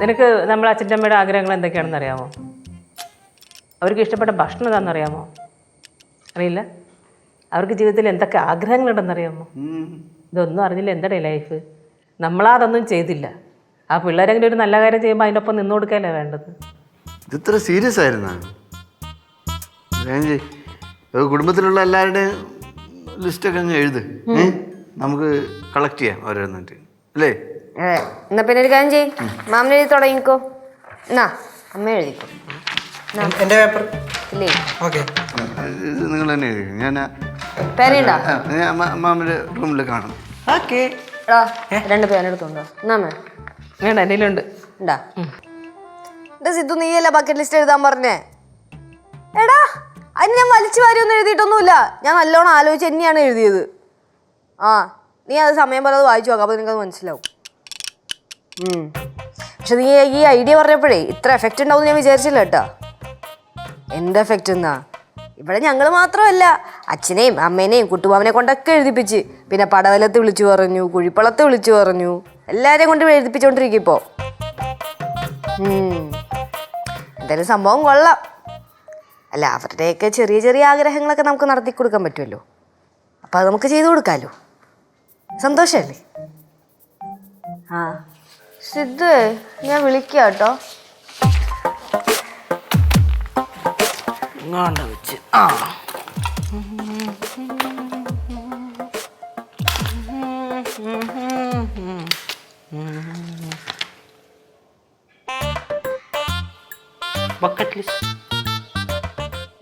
നിനക്ക് നമ്മളെ അച്ഛന്റെ അമ്മയുടെ ആഗ്രഹങ്ങൾ എന്തൊക്കെയാണെന്ന് അറിയാമോ? അവർക്ക് ഇഷ്ടപ്പെട്ട ഭക്ഷണം എന്താണെന്നറിയാമോ അറിയില്ല? അവർക്ക് ജീവിതത്തിൽ എന്തൊക്കെ ആഗ്രഹങ്ങളുണ്ടെന്ന് അറിയാമോ? ഇതൊന്നും അറിഞ്ഞില്ല എന്താടേ ലൈഫ് നമ്മളതൊന്നും ചെയ്തില്ല. ആ പിള്ളേരെങ്കിലും ഒരു നല്ല കാര്യം ചെയ്യുമ്പോൾ അതിന്റെ ഒപ്പം നിന്നു കൊടുക്കാനല്ലേ വേണ്ടത്? ഇതിത്ര സീരിയസ് ആയിരുന്നു? കുടുംബത്തിലുള്ള എല്ലാവരുടെയും ലിസ്റ്റൊക്കെ അങ്ങ് എഴുത്. നമുക്ക് കളക്ട് ചെയ്യാം ഓരോന്നിട്ട്. അല്ലേ? എന്നാ പിന്നെ ഒരു കാര്യം ചെയ്യും. മാമൻ എഴുതി തുടങ്ങിക്കോ. എന്നാ അമ്മ എഴുതിക്കോ. എന്റെ പേപ്പർ? ഇല്ലേ? ഓക്കെ. ഇത് നിങ്ങൾ തന്നെ എഴുതി. ഞാൻ ഞാൻ അമ്മ- റൂമിൽ കാണും ഓക്കെ. എടാ രണ്ട് പേന എടുത്തോണ്ടോ എന്നാ അമ്മ? വേണ്ട എന്റെ ഉണ്ട് ഉണ്ടാ എന്താ സിദ്ധു നീയല്ല ബക്കറ്റ് ലിസ്റ്റ് എഴുതാൻ പറഞ്ഞേ? എടാ അതിന് ഞാൻ വലിച്ചു വാരിയൊന്നും എഴുതിയിട്ടൊന്നുമില്ല. ഞാൻ നല്ലോണം ആലോചിച്ച് തന്നെയാണ് എഴുതിയത്. ആ നീ അത് സമയം പോലെ അത് വായിച്ചു നോക്കാം. അപ്പോൾ നിനക്കത് മനസ്സിലാവും. പക്ഷെ നീ ഈ ഐഡിയ പറഞ്ഞപ്പോഴേ ഇത്ര എഫക്റ്റ് ഉണ്ടാവും ഞാൻ വിചാരിച്ചില്ല കേട്ടോ. എന്ത് എഫക്റ്റ് എന്നാ? ഇവിടെ ഞങ്ങൾ മാത്രമല്ല അച്ഛനെയും അമ്മേനെയും കുട്ടുമാമനെ കൊണ്ടൊക്കെ എഴുതിപ്പിച്ച്. പിന്നെ പടവലത്ത് വിളിച്ചു പറഞ്ഞു കുഴിപ്പളത്ത് വിളിച്ചു പറഞ്ഞു. എല്ലാവരെയും കൊണ്ട് എഴുതിപ്പിച്ചോണ്ടിരിക്കും ഇപ്പോൾ എന്തായാലും സംഭവം കൊള്ളാം. അല്ല അവരുടെയൊക്കെ ചെറിയ ചെറിയ ആഗ്രഹങ്ങളൊക്കെ നമുക്ക് നടത്തി കൊടുക്കാൻ പറ്റുമല്ലോ. അപ്പോൾ അത് നമുക്ക് ചെയ്തു കൊടുക്കാമല്ലോ സന്തോഷമല്ലേ ആ. സിദ്ധു ഞാൻ വിളിക്കാം കേട്ടോ. ഇങ്ങോട്ട് വെച്ച്. ആ. ബക്കറ്റ് ലിസ്റ്റ്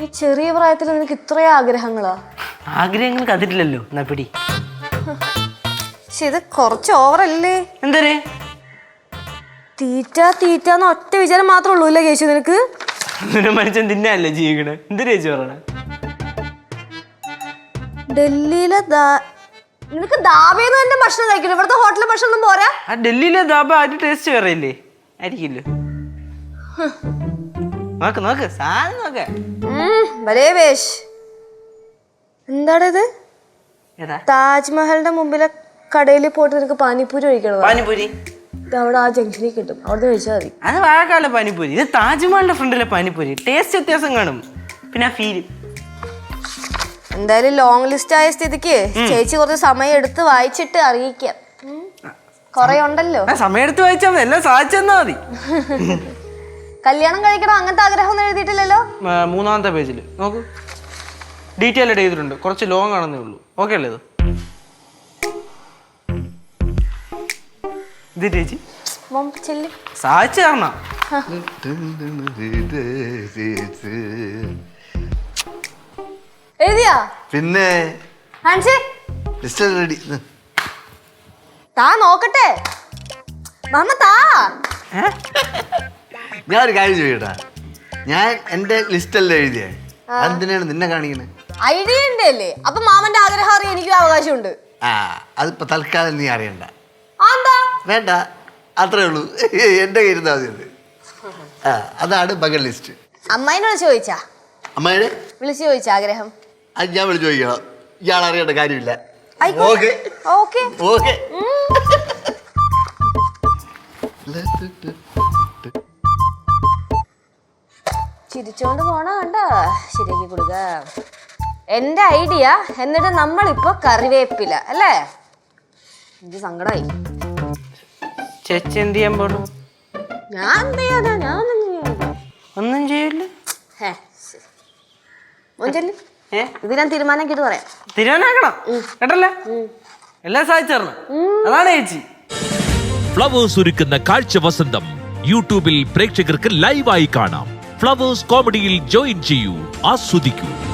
ഈ ചെറിയ പ്രായത്തിൽ നിനക്ക് ഇത്രയും ആഗ്രഹങ്ങളാ? ആഗ്രഹങ്ങൾ കതിരില്ലല്ലോ എന്നാ പിടി. പക്ഷെ ഇത് കുറച്ച് ഓവറല്ലേ എന്തരേ? തീറ്റ തീറ്റ എന്ന ഒറ്റ വിചാരം മാത്രമേ ഉള്ളൂ അല്ലേ കേശു നിനക്ക്? മനുഷ്യൻ തിന്നല്ലേ ജീവിക്കണേ? എന്ത് ചേച്ചി പറയണേ? ഡൽഹിയിലെ ദാ- നിനക്ക് ദാബേന്ന് തന്നെ ഭക്ഷണം കഴിക്കണം? ഇവിടുത്തെ ഹോട്ടലിലെ ഭക്ഷണം ഒന്നും പോരാ? ആ ഡൽഹിയിലെ ദാബ അതിന്റെ ടേസ്റ്റ് വേറെ ഇല്ലേ ആയിരിക്കില്ലോ നോക്ക് നോക്ക് സാധനം നോക്ക്. ഉം, ഭലേ വേഷ്. എന്താടാ ഇത് ഏതാ? താജ്മഹലിന്റെ മുമ്പിലെ കടയിൽ പോയിട്ട് നിനക്ക് പാനിപ്പൂരി കഴിക്കണം? പാനിപ്പൂരി. ഇത് അവിടെ ആ ജംഗ്ഷനിൽ കിട്ടും. അവിടെ കഴിച്ചാൽ മതി. അത് വാഴക്കാല പാനിപ്പൂരി. ഇത് താജ്മഹലിന്റെ ഫ്രണ്ടിലെ പാനിപ്പൂരി. ടേസ്റ്റ് വ്യത്യാസം കാണും. പിന്നെ ആ ഫീൽ എന്തായാലും ലോങ് ലിസ്റ്റ് ആയ സ്ഥിതിക്ക് ചേച്ചി കുറച്ച് സമയം എടുത്ത് വായിച്ചിട്ട് അറിയിക്കാം. കൊറേ ഉണ്ടല്ലോ. സമയം എടുത്ത് വായിച്ചാൽ മതി. എല്ലാം സാധിച്ചെന്നാ മതി. കല്യാണം കഴിക്കണം അങ്ങനത്തെ ആഗ്രഹം ഒന്നും എഴുതിയിട്ടില്ലല്ലോ മൂന്നാമത്തെ പേജിൽ നോക്കൂ. ഡീറ്റെയിൽ ചെയ്തിട്ടുണ്ട്. കുറച്ച് ലോങ് ആണെന്നേ ഉള്ളൂ. ഓക്കെ അല്ലേ ഇത്? ഇത് ചേച്ചി. സാധിച്ചു തരണം എഴുതിയാ? പിന്നെ റെഡി. താ നോക്കട്ടെ. മാമ താ. ഞാൻ ഒരു കാര്യം ചോദിക്കട്ടാ. ഞാൻ എന്റെ ലിസ്റ്റല്ലേ എഴുതിയേ? എന്തിനാണ് നിന്നെ കാണിക്കണേ? ഐഡിയ ഉണ്ടല്ലേ. അപ്പൊ മാമന്റെ ആഗ്രഹം അറിയാൻ എനിക്കും അവകാശമുണ്ട്. ആ അതിപ്പോ തൽക്കാലം നീ അറിയണ്ട. എന്താ വേണ്ട അത്രേ ഉള്ളൂ. എന്റെ കയ്യിരുന്നാ മതി അത്. ആ അതാണ് ബഗൽ ലിസ്റ്റ് അമ്മായിനോട് ചോദിച്ചാ? അമ്മയുടെ വിളിച്ചു ചോദിച്ചാ ആഗ്രഹം? അത് ഞാൻ വിളിച്ച് ചോദിക്കണം. ഇയാൾ അറിയേണ്ട കാര്യമില്ല. ആയിക്കോട്ടെ. ഓക്കെ. ഓക്കെ. ഓക്കെ. ചിരിച്ചോണ്ട് പോണ കണ്ട? ശരിയാക്കി കൊടുക്ക. എന്റെ ഐഡിയ എന്നിട്ട് നമ്മളിപ്പോ കറിവേപ്പില അല്ലേ? എനിക്ക് സങ്കടമായി ചേച്ചി എന്ത് ചെയ്യാൻ പോണു? ഞാൻ എന്ത് ചെയ്യാനാ? ഞാൻ ഒന്നും ചെയ്യാനില്ല. ഒന്നും ചെയ്യില്ല ഹേ, ശരി. മോൻ ചെല്ല്. ഏ? ഇത് ഞാൻ തീരുമാനം പറയാം. തീരുമാനാക്കണം. കേട്ടല്ലേ? എല്ലാം സാധിച്ചു തരണം. അതാണ് ചേച്ചി. ഫ്ലവേഴ്സ് ഒരുക്കുന്ന കാഴ്ച വസന്തം യൂട്യൂബിൽ പ്രേക്ഷകർക്ക് ലൈവായി കാണാം. ഫ്ലവേഴ്സ് കോമഡിയിൽ ജോയിൻ ചെയ്യൂ ആസ്വദിക്കൂ.